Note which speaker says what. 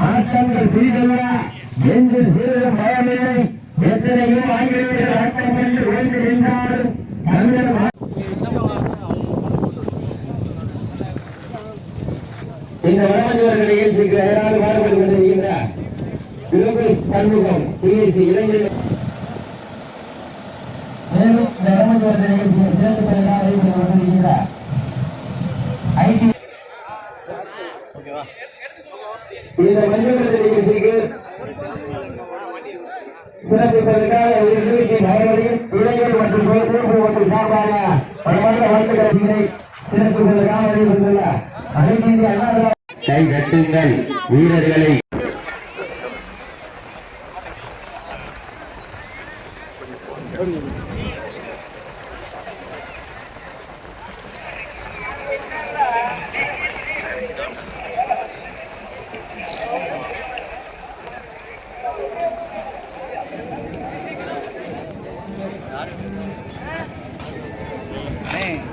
Speaker 1: ஆட்டங்கள் புரிதல்ல என்று சிறிது பயமில்லை எத்தனையோ ஆங்கிலேயர்கள் ஆட்டம் என்று உழைந்து நின்றாலும் தமிழர் இந்த வடமஞ்சவர்கள் நிகழ்ச்சிக்கு ஏதாவது மாறுபட்டு சண்முகம் இளைஞர்கள். முதல்வர் நிலையத்தில் சிறப்பு பயிலாக நடைபெற வந்திருக்கிறார் ஐடி இந்த மஞ்சள் நிகழ்ச்சிக்கு சிறப்பு பயிற்சியாக இளைஞர் மற்றும் சுயசீர்ப்பு மற்றும் சார்பாக பலமான வாழ்த்துக்களை சிறப்பு பயிற்சியாக நடைபெற்றுள்ளார் அகில இந்திய அண்ணா கை கட்டுங்கள் வீரர்களை Thank you. Vem.